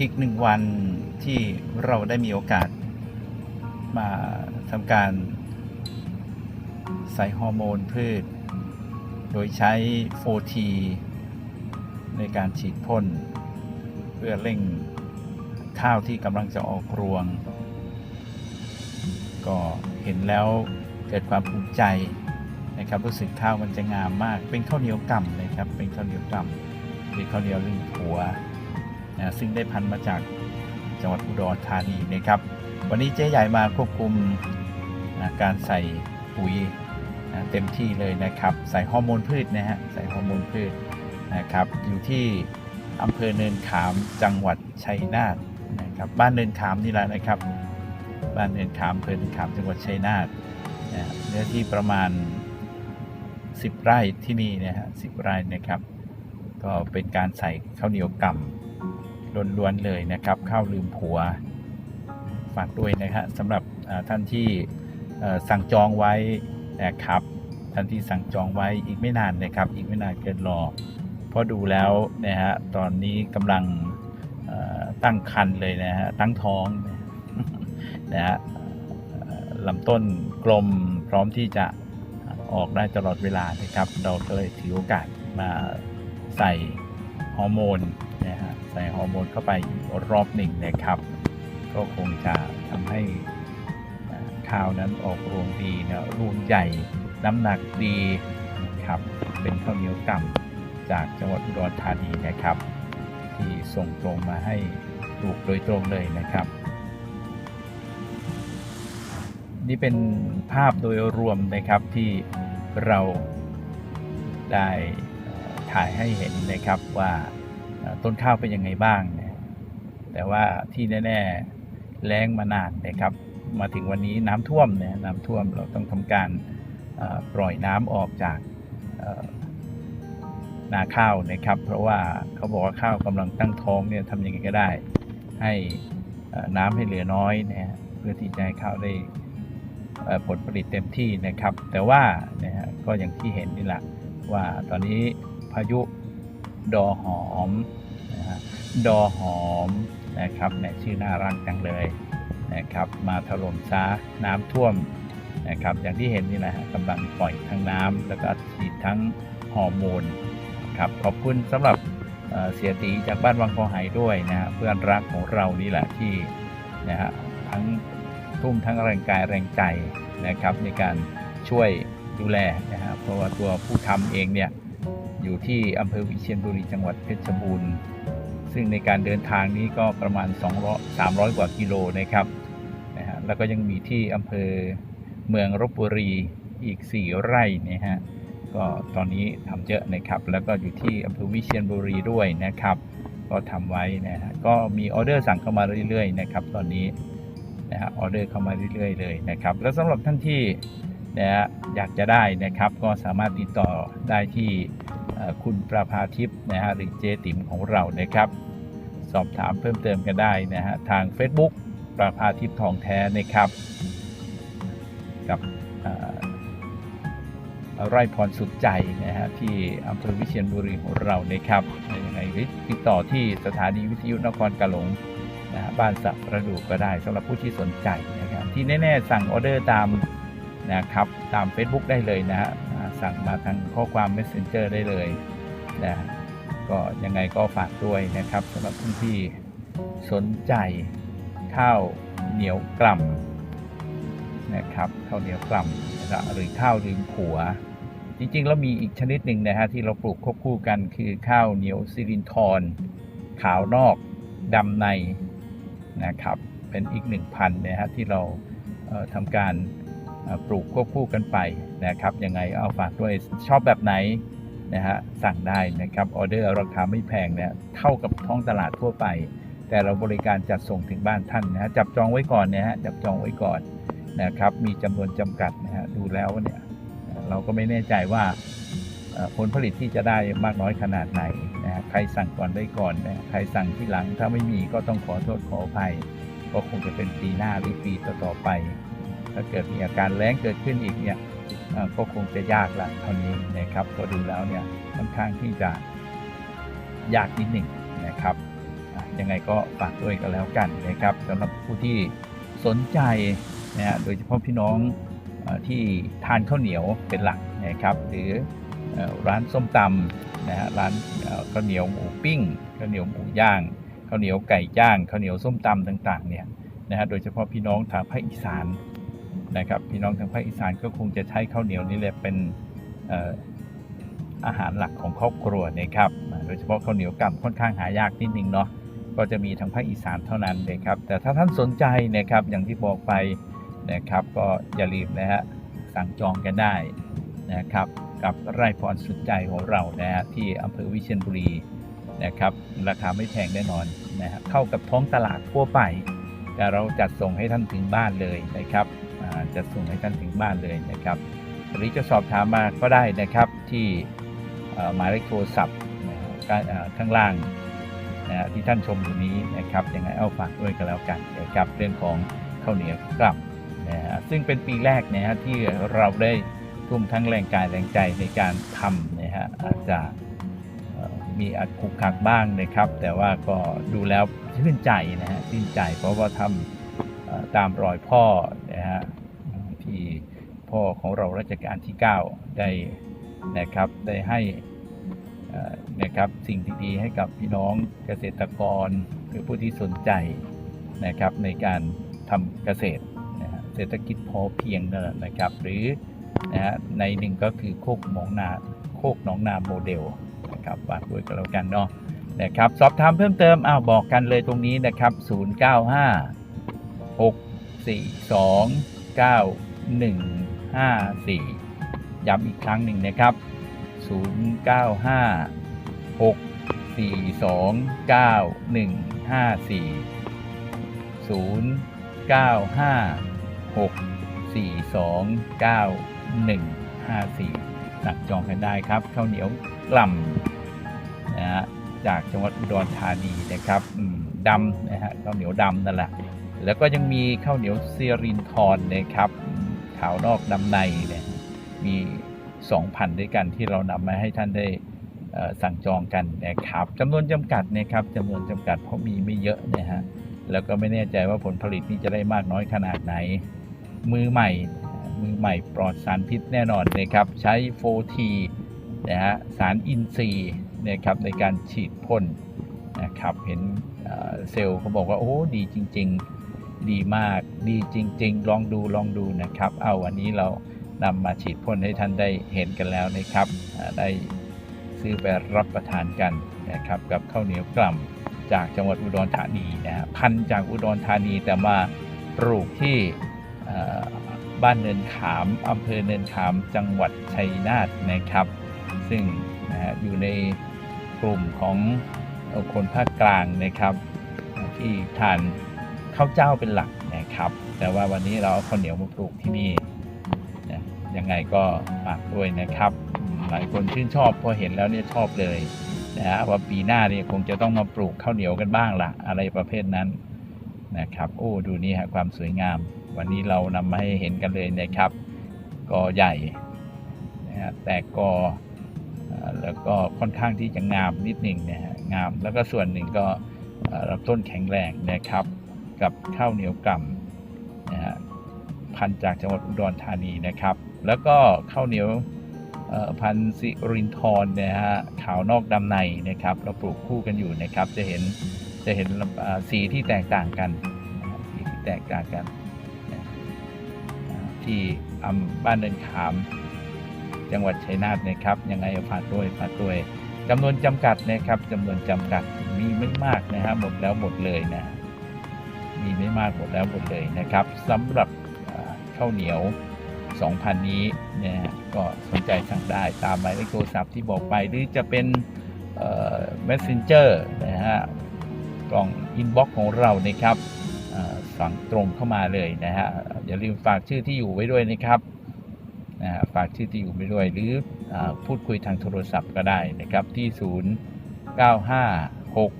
อีกหนึ่งวันที่เราได้มีโอกาส มาทำการใส่ฮอร์โมนพืช โดยใช้ 4T ในการฉีดพ่น เพื่อเร่งข้าวที่กำลังจะออกรวง ก็เห็นแล้วเกิดความภูมิใจนะครับรู้สึกข้าวมันจะงามมาก เป็นข้าวเหนียวกล่ำนะครับ เป็นข้าวเหนียวกล่ำเป็นข้าวเหนียวลืมผัว นะซึ่งได้พันธุ์มาจากจังหวัดอุดรธานีนะครับ วันนี้เจ๊ใหญ่มาควบคุมนะการใส่ปุ๋ยนะเต็มที่เลยนะครับ ใส่ฮอร์โมนพืชนะฮะใส่ฮอร์โมนพืชนะครับ อยู่ที่อำเภอเนินขามจังหวัดชัยนาทนะครับ บ้านเนินขามนี่แหละนะครับ บ้านเนินขามอำเภอเนินขามจังหวัดชัยนาทนะเนื้อที่ประมาณ 10 ไร่ที่นี่นะฮะสิไร่นะครับ ก็เป็นการใส่ข้าวเหนียวกล่ำ ล้วนๆเลยนะครับ ข้าวลืมผัว ฝากด้วยนะฮะสำหรับท่านที่สั่งจองไว้นะครับท่านที่สั่งจองไว้อีกไม่นานนะครับ อีกไม่นานเกินรอ เพราะดูแล้วนะฮะตอนนี้กำลังตั้งคันเลยนะฮะตั้งท้องนะฮะลำต้นกลมพร้อมที่จะออกได้ตลอดเวลานะครับ เราก็เลยถือโอกาสมาใส่ฮอร์โมน ใส่ฮอร์โมนเข้าไปรอบหนึ่งนะครับ ก็คงจะทำให้ข้าวนั้นออกรวงดีนะรวงใหญ่น้ำหนักดีนะครับ เป็นข้าวเหนียวกล่ำจากจังหวัดอุดรธานีนะครับ ที่ส่งตรงมาให้ปลูกโดยตรงเลยนะครับ นี่เป็นภาพโดยรวมนะครับที่เราได้ถ่ายให้เห็นนะครับว่า ต้นข้าวเป็นยังไงบ้างนะแต่ว่าที่แน่ๆแล้งมานานนะครับ มาถึงวันนี้น้ำท่วมเนี่ยน้ำท่วมเราต้องทำการปล่อยน้ำออกจากนาข้าวนะครับ เพราะว่าเขาบอกว่าข้าวกำลังตั้งท้องเนี่ยทำยังไงก็ได้ ให้น้ำให้เหลือน้อยนะเพื่อที่จะให้ข้าวได้ผลผลิตเต็มที่นะครับ แต่ว่านะฮะก็อย่างที่เห็นนี่แหละว่าตอนนี้พายุ ดอหอมนะฮะดอหอมนะครับแหมชื่อน่ารักจังเลยนะครับ มาถล่มซาน้ำท่วมนะครับอย่างที่เห็นนี่แหละกำลังปล่อยทั้งน้ำแล้วก็ฉีดทั้งฮอร์โมนครับขอบคุณสำหรับเเสียตีจากบ้านวังคอไหด้วยนะฮะเพื่อนรักของเรานี่แหละที่นะฮะทั้งทุ่มทั้งแรงกายแรงใจนะครับในการช่วยดูแลนะครับเพราะว่าตัวผู้ทำเองเนี่ย อยู่ที่อำเภอวิเชียรบุรีจังหวัดเพชรบูรณ์ ซึ่งในการเดินทางนี้ก็ประมาณ 200 300 กว่ากิโลนะครับนะฮะแล้วก็ยังมีที่อำเภอเมืองรบบุรีอีก 4 ไร่นะฮะก็ตอนนี้ทำเยอะนะครับ แล้วก็อยู่ที่อำเภอวิเชียรบุรีด้วยนะครับ ก็ทำไว้นะฮะก็มีออเดอร์สั่งเข้ามาเรื่อยๆนะครับ ตอนนี้นะฮะออเดอร์เข้ามาเรื่อยๆเลยนะครับ แล้วสำหรับท่านที่ นะฮะอยากจะได้นะครับก็สามารถติดต่อได้ที่คุณประภาทิพย์นะฮะหรือเจติ๋มของเรานะครับ สอบถามเพิ่มเติมกันได้นะฮะทาง Facebook ประภาทิพย์ทองแท้นะครับ กับเอ่อไร่พรสุดใจนะฮะที่อำเภอวิเชียรบุรีของเรานะครับยังไงติดต่อที่สถานีวิทยุนครกาหลงนะฮะบ้านสับประดูกก็ได้สำหรับผู้ที่สนใจนะครับที่แน่ ๆ สั่งออเดอร์ตาม นะครับ ตาม Facebook ได้เลยนะฮะสั่งมาทางข้อความ Messenger ได้เลยนะก็ยังไงก็ฝากด้วยนะครับสำหรับผู้ที่สนใจข้าวเหนียวกล่ำนะครับข้าวเหนียวกล่ำนะหรือข้าวลืมผัว จริงๆ แล้วมีอีกชนิดหนึ่งนะฮะที่เราปลูกควบคู่กันคือข้าวเหนียวซิรินทรขาวนอกดำในนะครับ เป็นอีกหนึ่งพันนะฮะที่เราเทำการ ปลูกควบคู่กันไปนะครับยังไงเอาฝากด้วยชอบแบบไหนนะฮะสั่งได้นะครับออเดอร์ราคาไม่แพงเนี่ยเท่ากับท้องตลาดทั่วไป แต่เราบริการจัดส่งถึงบ้านท่านนะฮะจับจองไว้ก่อนนะฮะจับจองไว้ก่อนนะครับมีจำนวนจำกัดนะฮะดูแล้วเนี่ยเราก็ไม่แน่ใจว่าผลผลิตที่จะได้มากน้อยขนาดไหนนะใครสั่งก่อนได้ก่อนนะใครสั่งที่หลังถ้าไม่มีก็ต้องขอโทษขออภัยก็คงจะเป็นปีหน้าหรือปีต่อๆไป ถ้าเกิดมีอาการแล้งเกิดขึ้นอีกเนี่ยก็คงจะยากละเท่านี้นะครับก็ดูแล้วเนี่ยค่อนข้างที่จะยากนิดหนึ่งนะครับยังไงก็ฝากด้วยกันแล้วกันนะครับสำหรับผู้ที่สนใจนะฮะโดยเฉพาะพี่น้องอที่ทานข้าวเหนียวเป็นหลักนะครับ หรืออร้านส้มตำนะฮะร้านข้าวเหนียวหมูปิ้งข้าวเหนียวหมูย่างข้าวเหนียวไก่ย่างข้าวเหนียวส้มตำต่างๆเนี่ยนะฮะโดยเฉพาะพี่น้องทางภาคอีสาน นะครับพี่น้องทางภาคอีสานก็คงจะใช้ข้าวเหนียวนี่แหละเป็นอาหารหลักของครอบครัวนะครับโดยเฉพาะข้าวเหนียวกำค่อนข้างหายากนิดนึงเนาะก็จะมีทางภาคอีสานเท่านั้นนะครับ แต่ถ้าท่านสนใจนะครับอย่างที่บอกไปนะครับก็อย่าลืมนะฮะสั่งจองกันได้นะครับกับไร่พรสุดใจของเรานะฮะที่อำเภอวิเชียรบุรีนะครับราคาไม่แพงแน่นอนนะฮะเข้ากับท้องตลาดทั่วไป แต่เราจัดส่งให้ท่านถึงบ้านเลยนะครับ จัดส่งให้ท่านถึงบ้านเลยนะครับ หรือจะสอบถามมาก็ได้นะครับที่หมายเลขโทรศัพท์ข้างล่างนะที่ท่านชมอยู่นี้นะครับยังไงเอาฝากด้วยกันแล้วกันนะครับเรื่องของข้าวเหนียวกลับนะฮะซึ่งเป็นปีแรกนะฮะที่เราได้ทุ่มทั้งแรงกายแรงใจในการทำนะฮะอาจจะมีอาจขุกขักบ้างนะครับ แต่ว่าก็ดูแล้วชื่นใจนะฮะชื่นใจเพราะว่าทำ ตามรอยพ่อนะฮะที่พ่อของเรารัชกาลที่ 9 ได้นะครับได้ให้นะครับสิ่งดีๆให้กับพี่น้องเกษตรกรหรือผู้ที่สนใจนะครับในการทำเกษตรนะเศรษฐกิจพอเพียงนั่นแหละนะครับ หรือนะฮะในหนึ่งก็คือโคกหนองนาโคกหนองนาโมเดลนะครับฝากด้วยกันแล้วกันเนาะนะครับ สอบถามเพิ่มเติมอ้าวบอกกันเลยตรงนี้นะครับ 095 6 4 2 9 1 5 4 ย้ำอีกครั้งหนึ่งนะครับ 0 9 5 6 4 2 9 1 5 4 0 9 5 6 4 2 9 1 5 4สั่งจองกันได้ครับข้าวเหนียวกล่ำนะฮะจากจังหวัดอุดรธานีนะครับดำนะฮะข้าวเหนียวดำนั่นแหละ แล้วก็ยังมีข้าวเหนียวเซียรินทรนะครับขาวนอกดำในเนี่ยมี2พันด้วยกันที่เรานำมาให้ท่านได้สั่งจองกันนะครับจำนวนจำกัดนะครับจำนวนจำกัดเพราะมีไม่เยอะนะฮะแล้วก็ไม่แน่ใจว่าผลผลิตนี่จะได้มากน้อยขนาดไหน มือใหม่มือใหม่ปลอดสารพิษแน่นอนนะครับ ใช้ 4T นะฮะสารอินทรีย์นะครับในการฉีดพ่นนะครับเห็นเอ่อเซลล์เขาบอกว่าโอ้ดีจริง ๆ ดีมาก ดีจริง ๆ ลองดูลองดูนะครับ เอาวันนี้เรานำมาฉีดพ่นให้ท่านได้เห็นกันแล้วนะครับ ได้ซื้อไปรับประทานกันนะครับ กับข้าวเหนียวกล่ำจากจังหวัดอุดรธานีนะพันจากอุดรธานีแต่มาปลูกที่บ้านเนินขามอำเภอเนินขามจังหวัดชัยนาทนะครับ ซึ่งนะอยู่ในกลุ่มของคนภาคกลางนะครับ ที่ทาน ข้าวเจ้าเป็นหลักนะครับ แต่ว่าวันนี้เราเอาข้าวเหนียวมาปลูกที่นี่นะยังไงก็ฝากด้วยนะครับ หลายคนชื่นชอบพอเห็นแล้วเนี่ยชอบเลยนะฮะว่าปีหน้าเนี่ยคงจะต้องมาปลูกข้าวเหนียวกันบ้างละอะไรประเภทนั้นนะครับ โอ้ดูนี่ฮะความสวยงาม วันนี้เรานำมาให้เห็นกันเลยนะครับกอใหญ่นะฮะแต่กอแล้วก็ค่อนข้างที่จะงามนิดหนึ่งนะฮะงามแล้วก็ส่วนหนึ่งก็เอ่อลำต้นแข็งแรงนะครับ กับข้าวเหนียวกล่ำนะฮะพันจากจังหวัดอุดรธานีนะครับ แล้วก็ข้าวเหนียวพันธุ์สิรินทรนะฮะขาวนอกดำในนะครับ เราปลูกคู่กันอยู่นะครับ จะเห็นจะเห็นสีที่แตกต่างกันสีที่แตกต่างกันที่อำบ้านเนินขาม จังหวัดชัยนาทนะครับ ยังไงฝากด้วยฝากด้วยจำนวนจำกัดนะครับจำนวนจำกัดมีไม่มากนะฮะหมดแล้วหมดเลยนะ มีไม่มากหมดแล้วหมดเลยนะครับสำหรับข้าวเหนียว 2,000 นี้นะฮะก็สนใจสั่งได้ตามหมายเลขโทรศัพท์ที่บอกไปหรือจะเป็น messenger นะฮะกล่อง inbox ของเรานะครับสั่งตรงเข้ามาเลยนะฮะอย่าลืมฝากชื่อที่อยู่ไว้ด้วยนะครับนะฮะฝากชื่อที่อยู่ไปด้วย หรืออพูดคุยทางโทรศัพท์ก็ได้นะครับที่ 0 9 5 6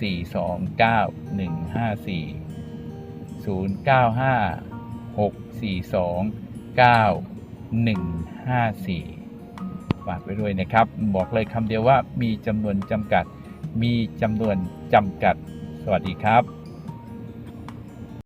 4 2 9 1 5 4 0 9 5 6 4 2 9 1 5 4 ฝากไปด้วยนะครับ บอกเลยคำเดียวว่ามีจำนวนจำกัด มีจำนวนจำกัด สวัสดีครับ